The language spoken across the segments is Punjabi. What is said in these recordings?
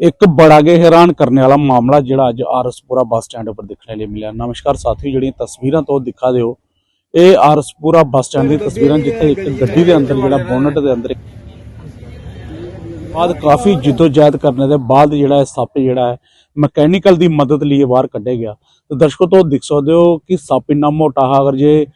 ਇੱਕ ਬੜਾ ਕੇ ਹੈਰਾਨ ਕਰਨ ਵਾਲਾ ਮਾਮਲਾ ਜਿਹੜਾ ਅੱਜ ਆਰਐਸਪੁਰਾ ਬੱਸ ਸਟੈਂਡ ਉੱਪਰ ਦੇਖਣ ਲਈ ਮਿਲਿਆ। ਨਮਸਕਾਰ ਸਾਥੀਓ, ਜਿਹੜੀਆਂ ਤਸਵੀਰਾਂ ਤੋਂ ਦਿਖਾ ਦਿਓ, ਇਹ ਆਰਐਸਪੁਰਾ ਬੱਸ ਸਟੈਂਡ ਦੀ ਤਸਵੀਰਾਂ ਜਿੱਥੇ ਇੱਕ ਗੱਡੀ ਦੇ ਅੰਦਰ ਜਿਹੜਾ ਬੋਨਟ ਦੇ ਅੰਦਰ ਬਾਅਦ ਕਾਫੀ ਜਿੱਦੋ-ਜਹਿਦ ਕਰਨ ਦੇ ਬਾਅਦ ਜਿਹੜਾ ਇਹ ਸੱਪ ਜਿਹੜਾ ਹੈ, ਮਕੈਨੀਕਲ ਦੀ ਮਦਦ ਲਈ ਬਾਹਰ ਕੱਢਿਆ ਗਿਆ। ਤੇ ਦਰਸ਼ਕੋ ਤੋਂ ਦਿਖ ਸਕਦੇ ਹੋ ਕਿ ਸੱਪ ਇੰਨਾ ਮੋਟਾ ਹੈ, ਅਗਰ ਜੇ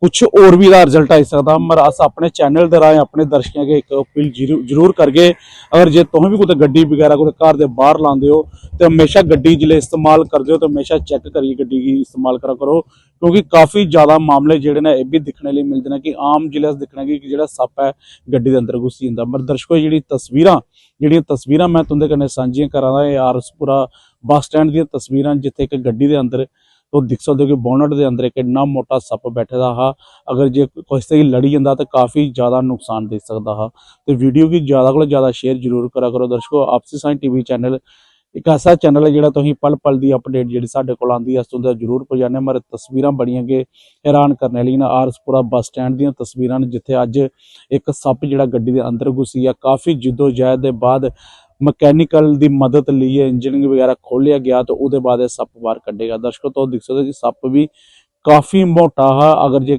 ਕੁਝ ਹੋਰ ਵੀ ਦਾ ਰਿਜ਼ਲਟ ਆ ਸਕਦਾ ਮਰ ਅਸ ਆਪਣੇ ਚੈਨਲ ਦੇ ਰਾਹੀਂ, ਆਪਣੇ ਦਰਸ਼ਕਾਂ ਕੇ ਇੱਕ ਅਪੀਲ ਜ਼ਰੂ- ਜ਼ਰੂਰ ਕਰਗੇ। ਅਗਰ ਜੇ ਤੁਸੀਂ ਵੀ ਕੋਈ ਗੱਡੀ ਵਗੈਰਾ ਕੋਈ ਘਰ ਦੇ ਬਾਹਰ ਲਾਉਂਦੇ ਹੋ, ਤੇ ਹਮੇਸ਼ਾ ਗੱਡੀ ਜਿਹੜੇ ਇਸਤੇਮਾਲ ਕਰਦੇ ਹੋ, ਤੇ ਹਮੇਸ਼ਾ ਚੈੱਕ ਕਰੀਏ ਗੱਡੀ ਦੀ ਇਸਤੇਮਾਲ ਕਰਾ ਕਰੋ। ਕਿਉਂਕਿ ਕਾਫੀ ਜ਼ਿਆਦਾ ਮਾਮਲੇ ਜਿਹੜੇ ਨੇ, ਇਹ ਵੀ ਦਿਖਣੇ ਲਈ ਮਿਲਦੇ ਨੇ ਕਿ ਆਮ ਜ਼ਿਲ੍ਹੇ 'ਚ ਦਿਖਣਾ ਕਿ ਜਿਹੜਾ ਸੱਪ ਹੈ, ਗੱਡੀ ਦੇ ਅੰਦਰ ਘੁਸੀ ਜਾਂਦਾ। ਪਰ ਦਰਸ਼ਕੋ ਜਿਹੜੀ ਤਸਵੀਰਾਂ, ਜਿਹੜੀਆਂ ਤਸਵੀਰਾਂ ਮੈਂ ਤੁਹਾਡੇ ਕਨੇ ਸਾਂਝੀਆਂ ਕਰਾਂਗਾ, ਇਹ ਆਰਸਪੁਰਾ ਬੱਸ ਸਟੈਂਡ ਦੀਆਂ ਤਸਵੀਰਾਂ, ਜਿੱਥੇ ਇੱਕ ਗੱਡੀ ਦੇ ਅੰਦਰ ਤੋਂ ਦਿਖ ਸਕਦੇ ਹੋ ਕਿ ਬੋਨਟ ਦੇ ਅੰਦਰ ਇੱਕ ਇੰਨਾ ਮੋਟਾ ਸੱਪ ਬੈਠਾ ਦਾ ਹਾ। ਅਗਰ ਜੇ ਕਿਸੇ ਤੇ ਲੜੀ ਜਾਂਦਾ ਤਾਂ ਕਾਫੀ ਜ਼ਿਆਦਾ ਨੁਕਸਾਨ ਦੇ ਸਕਦਾ ਹਾ। ਤੇ ਵੀਡੀਓ ਕੀ ਜ਼ਿਆਦਾ ਕੋਲ ਜ਼ਿਆਦਾ ਸ਼ੇਅਰ ਜ਼ਰੂਰ ਕਰਾ ਕਰੋ ਦਰਸ਼ਕੋ। ਆਪਸੀ ਸਾਈਂ ਟੀਵੀ ਚੈਨਲ ਇੱਕ ਐਸਾ ਚੈਨਲ ਹੈ ਜਿਹੜਾ ਤੁਸੀਂ ਪਲ ਪਲ ਦੀ ਅਪਡੇਟ ਜਿਹੜੀ ਸਾਡੇ ਕੋਲ ਆਉਂਦੀ ਹੈ ਉਸ ਤੋਂ ਜ਼ਰੂਰ ਪਹੁੰਚਾਉਂਦੇ ਮਰ ਤਸਵੀਰਾਂ ਬੜੀਆਂ ਕਿ ਹੈਰਾਨ ਕਰਨ ਵਾਲੀਆਂ ਨੇ। ਆਰਸਪੁਰਾ ਬੱਸ ਸਟੈਂਡ ਦੀਆਂ ਤਸਵੀਰਾਂ ਨੇ, ਜਿੱਥੇ ਅੱਜ ਇੱਕ ਸੱਪ ਜਿਹੜਾ ਗੱਡੀ ਦੇ ਅੰਦਰ ਘੁਸੀ ਆ ਕਾਫੀ ਜਿੱਦੋ ਜਹਿਦ ਦੇ ਬਾਅਦ ਮਕੈਨੀਕਲ ਦੀ ਮਦਦ ਲਈ ਇੰਜੀਨੀਅਰਿੰਗ ਵਗੈਰਾ ਖੋਲਿਆ ਗਿਆ ਤਾਂ ਉਹਦੇ ਬਾਅਦ ਇਹ ਸੱਪ ਬਾਹਰ ਕੱਢੇਗਾ। ਦਰਸ਼ਕੋ ਤੋਂ ਦਿਖ ਸਕਦਾ ਕਿ ਸੱਪ ਵੀ ਕਾਫੀ ਮੋਟਾ ਹੈ ਅਗਰ ਜੇ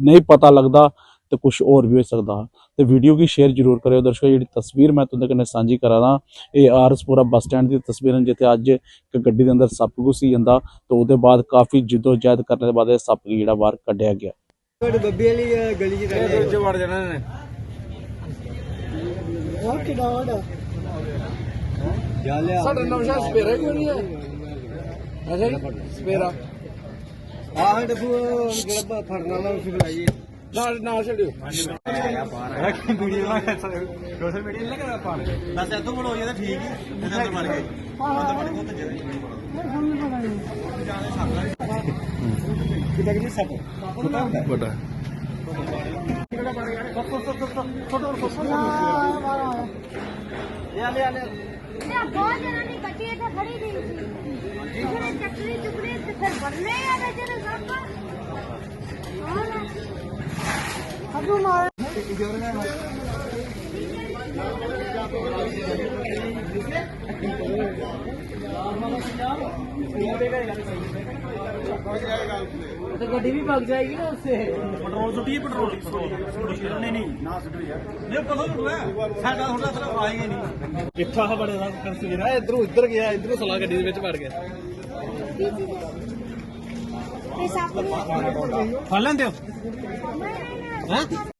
ਨਹੀਂ ਪਤਾ ਲੱਗਦਾ ਤਾਂ ਕੁਝ ਹੋਰ ਵੀ ਹੋ ਸਕਦਾ। ਹੈ ਤੇ ਵੀਡੀਓ ਕੀ ਸ਼ੇਅਰ ਜ਼ਰੂਰ ਕਰਿਓ। ਦਰਸ਼ਕੋ ਜਿਹੜੀ ਤਸਵੀਰ ਮੈਂ ਤੁਹਾਡੇ ਕਨੇ ਸਾਂਝੀ ਕਰਾਂਦਾ ਇਹ ਆਰਸਪੁਰਾ ਬੱਸ ਸਟੈਂਡ ਦੀ ਤਸਵੀਰਾਂ ਜਿੱਥੇ ਅੱਜ ਇੱਕ ਗੱਡੀ ਦੇ ਅੰਦਰ ਸੱਪ ਘੁਸੀ ਜਾਂਦਾ। ਤਾਂ ਉਹਦੇ ਬਾਅਦ ਕਾਫੀ ਜਿੱਦੋ ਜਹਿਦ ਕਰਨ ਦੇ ਬਾਅਦ ਇਹ ਸੱਪ ਜਿਹੜਾ ਬਾਹਰ ਕੱਢਿਆ ਗਿਆ। ਤੁਹਾਡੇ ਬੱਬੀ ਵਾਲੀ ਅਹ, ਗਲੀ ਚ ਰਹਿੰਦੇ ਵੜ ਜਾਣਾ ਨੇ ਉਹ ਕਿਹੜਾ ਵਾੜਾ ਜਾ ਲਿਆ ਸਾਡਾ ਨਵਸ਼ਾ ਸਪੇਰਾ ਕਿਉਂ ਨਹੀਂ ਹੈ। ਅੱਛਾ ਜੀ ਸਪੇਰਾ। ਆਹ ਡੱਬੂ ਉਹ ਜਿਹੜਾ ਫੜਨ ਵਾਲਾ ਉਸ ਲਾਈਏ ਨਾਲ ਨਾਲ ਛੱਡਿਓ। ਕਿਤਾ ਕਿ ਸੱਪ ਵੱਡਾ ਲਿਆ ਲਿਆ ਲਿਆ ਇਹ ਬਹੁਤ ਜਨਾਂ ਦੀ ਗੱਡੀ ਇੱਥੇ ਖੜੀ ਨਹੀਂ ਸੀ ਜਿਹੜੇ ਚੱਕਰੀ ਚੁਕਰੀ ਤੇ ਫਿਰ ਬੰਨੇ ਆ ਵੇ ਜਿਹੜੇ ਸਭ ਹਾਂ ਅਬੂ ਮਾਰ तो गड्डी भी भाग जाएगी ना उससे पेट्रोल सुटिए पेट्रोल नहीं नहीं ना सुटो यार नहीं कदों सुटना साडा थोड़ा तरफ आएंगे नहीं इतना हा बड़े दा कंसीडर है इधरों इधर गया इधरों सला गड्डी ਦੇ ਵਿੱਚ ਵੜ ਗਿਆ ਇਹ ਸੱਪ ਫੜ ਲੈਂਦੇ ਹੋ ਨਹੀਂ ਨਹੀਂ